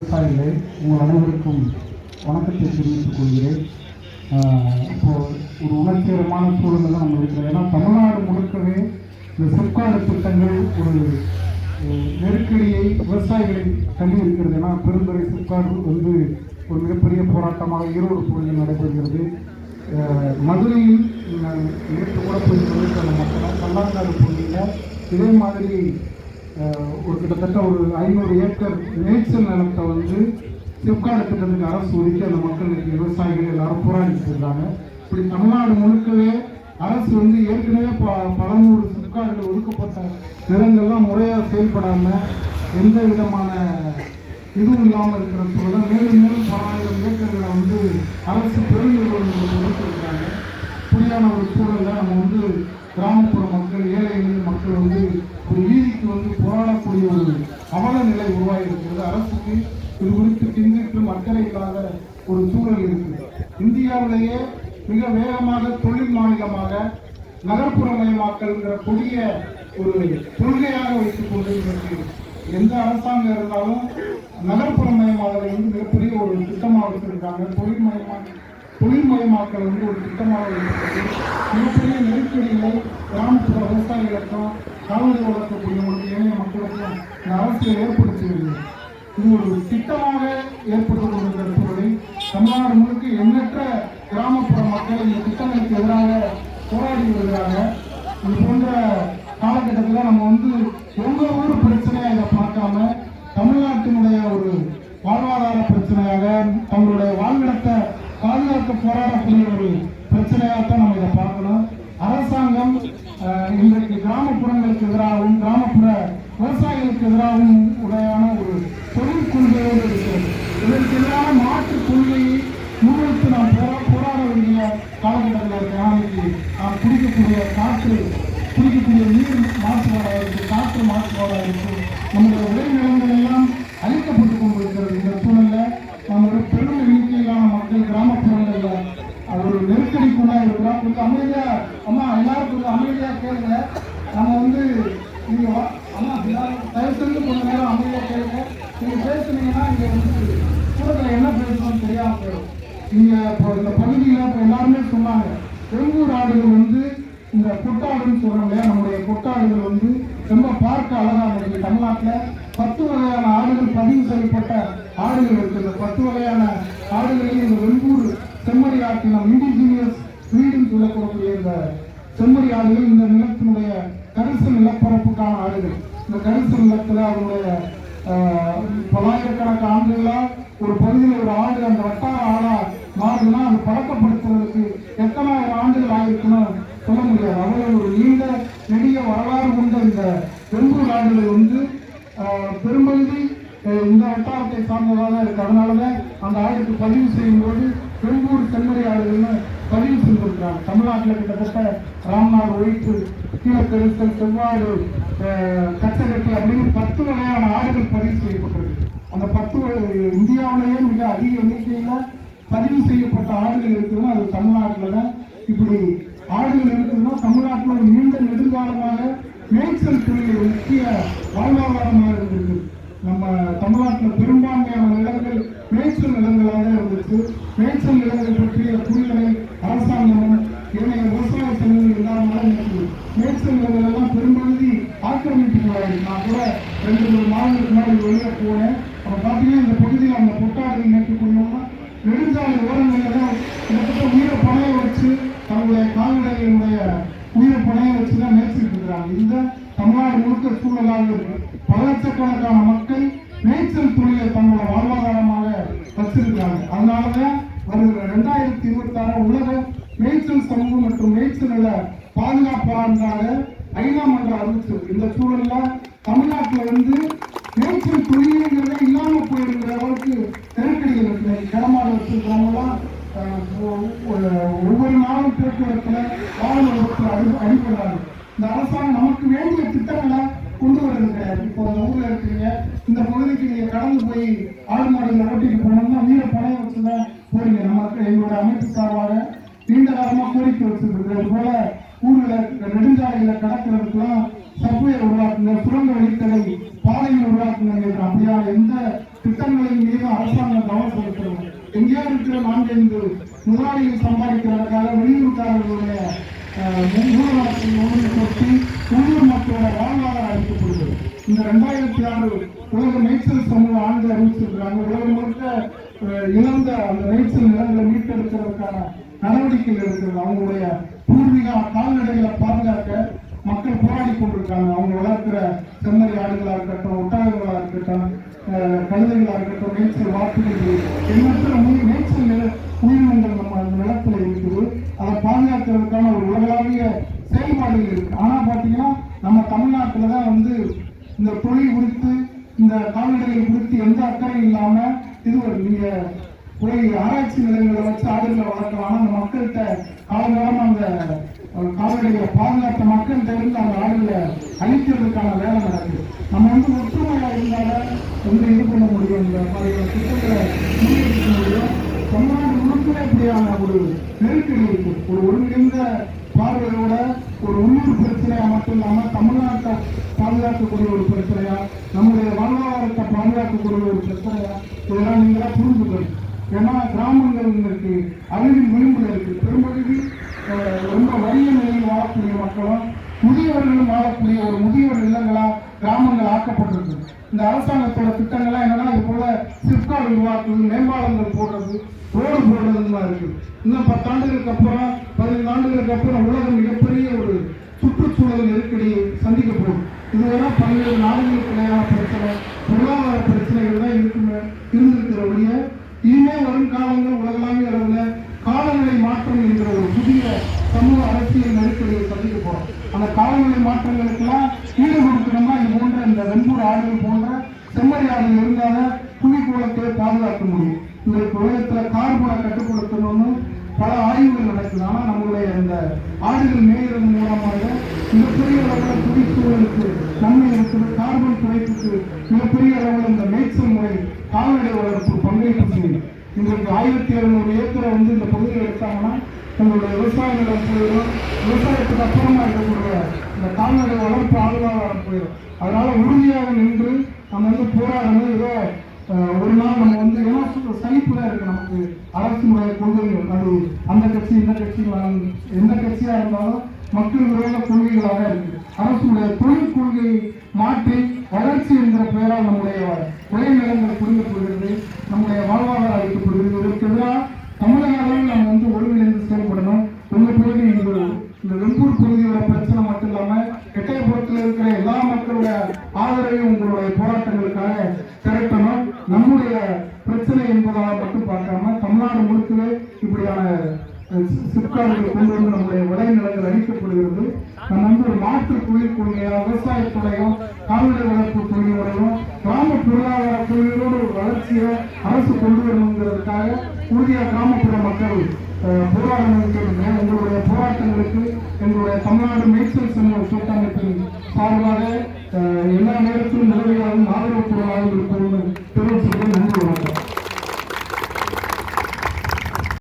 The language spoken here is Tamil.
விவசாயிகளே உங்கள் அனைவருக்கும் வணக்கத்தை தெரிவித்துக் கொள்கிறேன். இப்போ ஒரு உணர்ச்சிகரமான சூழ்நிலை தான் நம்ம இருக்கிறோம். ஏன்னா தமிழ்நாடு முழுக்கவே இந்த சிப்காடு திட்டங்கள் ஒரு நெருக்கடியை விவசாயிகளை தள்ளி இருக்கிறது. ஏன்னா பெருந்துறை சிப்காடு வந்து ஒரு மிகப்பெரிய போராட்டமாக ஈரோடு பகுதியில் நடைபெறுகிறது. மதுரையில் நேற்று கூட போய் மக்கள் கல்லாங்காடு பகுதியில் இதே மாதிரி ஒரு கிட்டத்தட்ட ஒரு ஐநூறு ஏக்கர் மேய்ச்சல் நிலத்தை வந்து சிப்காடு திட்டத்துக்கு அரசு ஒதுக்கி அந்த மக்கள் விவசாயிகள் எல்லாரும் போராடிட்டு இருக்காங்க. இப்படி தமிழ்நாடு முழுக்கவே அரசு வந்து ஏற்கனவே ப பல நூறு சிப்காடுகள் ஒதுக்கப்பட்ட நிலங்கள்லாம் முறையாக செயல்படாமல் எந்த விதமான இதுவும் இல்லாமல் இருக்கிற சூழல மேலும் மேலும் பல ஆயிரம் ஏக்கர்களை வந்து அரசு பெருநிறுவனங்களுக்கு ஒதுக்கியிருக்காங்க இப்படியான ஒரு சூழலில் நம்ம வந்து கிராமப்புற மக்கள் ஏழை எளிய மக்கள் வந்து ஒரு வீதிக்கு வந்து போராடக்கூடிய ஒரு அவல நிலை உருவாகி இருக்கிறது அரசுக்கு இது குறித்து சிந்திக்கும் ஒரு சூழல் இருக்குது. இந்தியாவிலேயே மிக வேகமாக தொழில் மாநிலமாக நகர்ப்புறமயமாக்கல்ங்கிற புதிய ஒரு கொள்கையாக வைத்துக் கொண்டிருக்கிறது. எந்த அரசாங்கம் இருந்தாலும் நகர்ப்புறமயமாதலை வந்து மிகப்பெரிய ஒரு திட்டமாக வச்சிருக்காங்க. தொழில்மயமாக தொழில்மயமாக்கல் வந்து ஒரு திட்டமாக இருக்கிறது மிகப்பெரிய நெருக்கடிகளை கிராமப்புற விவசாயிகளுக்கும் கால்நடை வளர்க்கக்கூடியவங்களுக்கு ஏனைய மக்களுக்கும் இந்த அரசியல் வருகிறது இது ஒரு திட்டமாக ஏற்படுத்தப்பட்டிருக்கிற கொண்டிருக்கிற தமிழ்நாடு முழுக்க எண்ணற்ற கிராமப்புற மக்கள் இந்த திட்டங்களுக்கு எதிராக போராடி வருகிறாங்க. இது போன்ற காலகட்டத்தில் நம்ம வந்து எந்த ஊர் பிரச்சனையாக இதை பார்க்காம தமிழ்நாட்டினுடைய ஒரு வாழ்வாதார பிரச்சனையாக தங்களுடைய வாழ்விடத்தை பாதுகாக்க போராடக்கூடிய ஒரு பிரச்சனையாகத்தான் நம்ம இதை பார்க்கணும். அரசாங்கம் இன்றைக்கு கிராமப்புறங்களுக்கு எதிராகவும் கிராமப்புற விவசாயிகளுக்கு எதிராகவும் உடையான ஒரு இருக்கிறது இதற்கு எதிரான மாற்று கொள்கையை முன்வைத்து நாம் போரா போராட வேண்டிய காலகட்டத்தில் இருக்கு நாளைக்கு நாம் குடிக்கக்கூடிய காற்று குடிக்கக்கூடிய நீர் மாசுபாடாக இருக்கு காற்று மாசுபாடாக இருக்கு நம்முடைய விளைநிலங்கள் எல்லாம் அழிக்கப்பட்டு கொண்டிருக்கிறது இந்த சூழல்ல நம்முடைய பெரும் எண்ணிக்கையிலான மக்கள் கிராமப்புறங்களில் அது ஒரு நெருக்கடிக்குள்ளா இருக்கிறோம் கொஞ்சம் அமைதியா அம்மா எல்லாரும் கொஞ்சம் அமைதியா கேளுங்க நம்ம வந்து நீங்க வா- அம்மா எல்லாரும் தயவு செஞ்சு கொஞ்ச நேரம் அமைதியா கேளுங்க நீங்க பேசுனீங்கன்னா இங்க வந்து கூடத்துல என்ன பேசணும்னு தெரியாம போயிடும் நீங்க இப்போ இந்த பகுதியில இப்போ எல்லாருமே சொன்னாங்க ஆடுகள் வந்து இந்த புட்டாடுன்னு சொல்கிறோம் இல்லையா நம்முடைய புட்டாடுகள் வந்து ரொம்ப பார்க்க அழகாக இருக்குது. தமிழ்நாட்டில் பத்து வகையான ஆடுகள் பதிவு செய்யப்பட்ட ஆடுகள் இருக்குது இந்த பத்து வகையான ஆடுகளில் இந்த வெங்கூர் செம்மறி ஆட்டினம் இண்டிஜினியஸ் வீடுன்னு சொல்லக்கூடிய இந்த செம்மறி ஆடுகள் இந்த நிலத்தினுடைய கரிசல் நிலப்பரப்புக்கான ஆடுகள். இந்த கரிசல் நிலத்தில் அதனுடைய பல்லாயிரக்கணக்கான ஆண்டுகளாக ஒரு பகுதியில் ஒரு ஆடு அந்த வட்டார ஆடாக மாறுதுன்னா அது பழக்கப்படுத்துறதுக்கு எத்தனாயிரம் ஆண்டுகள் ஆகிருக்குன்னு சொல்ல முடியாது. அவ்வளவு ஒரு நீண்ட நெடிய வரலாறு கொண்ட இந்த வெண்பூர் ஆடுகள் வந்து பெரும்பகுதி இந்த வட்டாரத்தை சார்ந்ததாக தான் இருக்குது அதனால தான் அந்த ஆடுக்கு பதிவு செய்யும்போது பெரும்பூர் செம்மறி ஆடுகள்னு பதிவு செஞ்சுருக்கிறாங்க. தமிழ்நாட்டில் கிட்டத்தட்ட ராம்நாடு ஒயிட்டு கீழக்கெழுத்தல் செவ்வாடு கட்டகட்டி அப்படின்னு பத்து வகையான ஆடுகள் பதிவு செய்யப்பட்டிருக்கு. அந்த பத்து வகை- இந்தியாவிலேயே மிக அதிக எண்ணிக்கையில் பதிவு செய்யப்பட்ட ஆடுகள் இருக்குதுன்னா அது தமிழ்நாட்டில் தான் இப்படி ஆடுகள் இருக்குதுன்னா தமிழ்நாட்டில் ஒரு நீண்ட நெடுங்காலமாக மேய்ச்சல் தொழில் ஒரு முக்கிய வாழ்வாதாரமாக இருந்திருக்கு. நம்ம தமிழ்நாட்டில் பெரும்பான்மையான நிலங்கள் மேய்ச்சல் நிலங்களாக இருந்துச்சு மேய்ச்சல் நிலங்கள் பற்றிய புரிதலை அரசாங்கமும் ஏனைய விவசாய சங்கங்கள் இல்லாமல் இன்னைக்கு மேய்ச்சல் நிலங்கள் எல்லாம் பெரும்பகுதி ஆக்கிரமிப்புகளாக நான் கூட ரெண்டு மூணு மாதங்களுக்கு முன்னாடி வெளியே போனேன். அதனாலதான் வருகிற ரெண்டாயிரத்தி இருபத்தி ஆறு உலக மேய்ச்சல் சமூகம் மற்றும் மேய்ச்சல் நில பாதுகாப்பு ஆண்டாக ஐநா மன்றம் அறிவிச்சிருக்கு இந்த சூழல்ல தமிழ்நாட்டில் வந்து மேய்ச்சல் தொழிலுங்கிறதே இல்லாம போயிருக்கிற அளவுக்கு நெருக்கடிகள் இருக்கு கடமாடு வச்சிருக்கிறவங்களாம் ஒவ்வொரு நாளும் போக்குவரத்துல வாகன விபத்துல அடிபடுறாங்க. இந்த அரசாங்கம் நமக்கு வேண்டிய திட்டங்களை கொண்டு வர்றது கிடையாது இப்போ அந்த ஊர்ல இருக்கிறீங்க இந்த பகுதிக்கு நீங்க கடந்து போய் ஆடு மாடுகளை ஓட்டிட்டு போனோம்னா வீர பணைய வச்சுதான் போறீங்க. நமக்கு எங்களோட அமைப்பு சார்பாக நீண்ட காலமா கோரிக்கை வச்சிருக்கு போல ஊர்ல நெடுஞ்சாலைகளை கடக்கிறதுக்கெல்லாம் சப்வே உருவாக்குங்க சுரங்க வழித்தடை பாதைகள் உருவாக்குங்க அப்படியா எந்த திட்டங்களின் மீது அரசாங்கம் கவனம் செலுத்தணும். எங்கேயாவது இருக்கிற நான்கைந்து முதலாளிகள் சம்பாதிக்கிறதுக்காக வெளியூர்காரர்களுடைய இந்த ரெண்டாயிரத்தி ஆறு உலக மேய்ச்சல் சமூக ஆண்டு அறிவிச்சிருக்கிறாங்க உலகம் முழுக்க இழந்த அந்த மேய்ச்சல் நிலங்களை மீட்டெடுக்கிறதுக்கான நடவடிக்கைகள் இருக்கிறது. அவங்களுடைய பூர்வீக கால்நடைகளை பாதுகாக்க மக்கள் போராடி கொண்டிருக்காங்க. அவங்க வளர்க்கிற செம்மறி ஆடுகளா இருக்கட்டும் ஒட்டகங்களா இருக்கட்டும் அஹ், கழுதைகளா இருக்கட்டும் மேய்ச்சல் வாக்குகள் எண்ணற்ற உயிர் மேய்ச்சல் நில உயிரினங்கள் நம்ம அந்த நிலத்துல இருக்குது. அதை பாதுகாக்கிறதுக்கான ஒரு உலகளாவிய செயல்பாடுகள் இருக்கு. ஆனா பாத்தீங்கன்னா நம்ம தமிழ்நாட்டுல தான் வந்து இந்த தொழில் குறித்து இந்த கால்நடைகள் குறித்து எந்த அக்கறையும் இல்லாம இது ஒரு நீங்க போய் ஆராய்ச்சி நிலையங்களை வச்சு ஆடுகளை வளர்க்கலாம் ஆனால் அந்த மக்கள்கிட்ட காலங்காலமா அந்த கால்நடைகளை பாதுகாத்த மக்கள்கிட்ட இருந்து அந்த ஆடுகளை அழிக்கிறதுக்கான வேலை நடக்குது. நம்ம வந்து ஒற்றுமையா இருந்தாலும் வந்து இது பண்ண முடியும். இந்த மாதிரியான திட்டங்களை முன்னெடுக்க முடியும். தமிழ்நாடு முழுக்க இப்படியான ஒரு நெருக்கடி இருக்கு. ஒரு ஒருங்கிணைந்த இல்லாமல் இல்லாம தமிழ்நாட்டை பாதுகாக்கக்கூடிய ஒரு பிரச்சனையா? நம்முடைய வாழ்வாதாரத்தை பாதுகாக்கக்கூடிய ஒரு பிரச்சனையா? இதெல்லாம் நீங்களா புரிஞ்சுக்கணும். ஏன்னா கிராமங்கள் இன்னைக்கு அறிவின் விளிம்புல இருக்கு. பெரும்பகுதி ரொம்ப வறிய நிலையில் வாழக்கூடிய மக்களும் முதியவர்களும் வாழக்கூடிய ஒரு முதியவர் இல்லங்களா கிராமங்கள் ஆக்கப்பட்டிருக்கு. இந்த அரசாங்கத்தோட திட்டங்கள்லாம் என்னன்னா இது போல சிப்காட் உருவாக்குறது மேம்பாலங்கள் போடுறது ரோடு போடுறதுலாம் இருக்கு. இன்னும் பத்தாண்டுகளுக்கு அப்புறம் பதினைந்து ஆண்டுகளுக்கு அப்புறம் உலகம் மிகப்பெரிய ஒரு சுற்றுச்சூழல் நெருக்கடி சந்திக்கப்படும். போகுது பல்வேறு நாடுகளுக்கு இடையான பிரச்சனை பொருளாதார பிரச்சனைகள் தான் இருக்கும் இருந்திருக்கிற ஒழிய இனிமே வரும் காலங்கள் உலகளாவிய அளவில் காலநிலை மாற்றம் என்கிற ஒரு புதிய சமூக அரசியல் நெருக்கடியை சந்திக்க போகிறோம் அந்த காலநிலை மாற்றங்களுக்கெல்லாம் ஈடு கொடுக்கணும்னா இது போன்ற இந்த வெண்பூர் ஆடுகள் போன்ற செம்மறி ஆடுகள் இருந்தாலும் புவிக்கோளத்தை பாதுகாக்க முடியும். இதற்கு உலகத்தில் கார்பனை கட்டுப்படுத்தணும்னு பல ஆய்வுகள் நடக்குது. ஆனால் நம்மளுடைய அந்த ஆடுகள் மேயிறது மூலமாக மிகப்பெரிய அளவில் புவிச்சூழலுக்கு நன்மை இருக்குது கார்பன் குறைப்புக்கு மிகப்பெரிய அளவில் இந்த மேய்ச்சல் முறை கால்நடை வளர்ப்பு பங்களிப்பு செய்யும் இன்றைக்கு ஆயிரத்தி எழுநூறு ஏக்கரை வந்து இந்த பகுதியில் எடுத்தாங்கன்னா உங்களுடைய விவசாய நிலம் போயிடும். விவசாயத்துக்கு அப்புறமா இருக்கக்கூடிய இந்த கால்நடை வளர்ப்பு ஆளுநராக போயிடும். அதனால உறுதியாக நின்று நம்ம வந்து போராடணும். ஏதோ ஒரு நாள் நம்ம வந்து ஏன்னா சு- இருக்கு நமக்கு அரசு கொள்கைகள். அது அந்த கட்சி இந்த கட்சி எந்த கட்சியா இருந்தாலும் மக்கள் விரோத கொள்கைகளாக இருக்கு. அரசுடைய தொழில் கொள்கையை மாற்றி வளர்ச்சி என்கிற பெயரால் நம்முடைய விளைநிலங்கள் புரிந்து நம்முடைய வாழ்வாதாரம் அளிக்கப்படுகிறது இதற்கு எதிராக தமிழக அளவில் நாம் வந்து ஒருங்கிணைந்து செயல்படணும். உங்க பிறகு இந்த இந்த வெம்பூர் பகுதியோட பிரச்சனை மட்டும் இல்லாம எட்டயபுரத்தில் இருக்கிற எல்லா மக்களுடைய ஆதரவையும் உங்களுடைய போராட்டங்களுக்காக திரட்டணும் நம்முடைய பிரச்சனை என்பதாக மட்டும் பார்க்காம தமிழ்நாடு முழுக்கவே இப்படியான அஹ், கொண்டு வந்து நம்முடைய விளைநிலங்கள் அழிக்கப்படுகிறது. நம்ம வந்து ஒரு மாற்று தொழில் கொள்கையா விவசாயத்துறையும் கால்நடை வளர்ப்பு தொழிலோடையும் கிராம பொருளாதார தொழிலோடு ஒரு வளர்ச்சியை அரசு கொண்டு வரணுங்கிறதுக்காக உறுதியாக கிராமப்புற மக்கள் அஹ், போராடணும் சொல்லுங்க உங்களுடைய போராட்டங்களுக்கு எங்களுடைய தமிழ்நாடு மேய்ச்சல் சமூக கூட்டமைப்பின் சார்பாக எல்லா நேரத்திலும் நிலவையாகவும் ஆதரவு பொருளாக இருக்கும் இருப்போம்னு நன்றி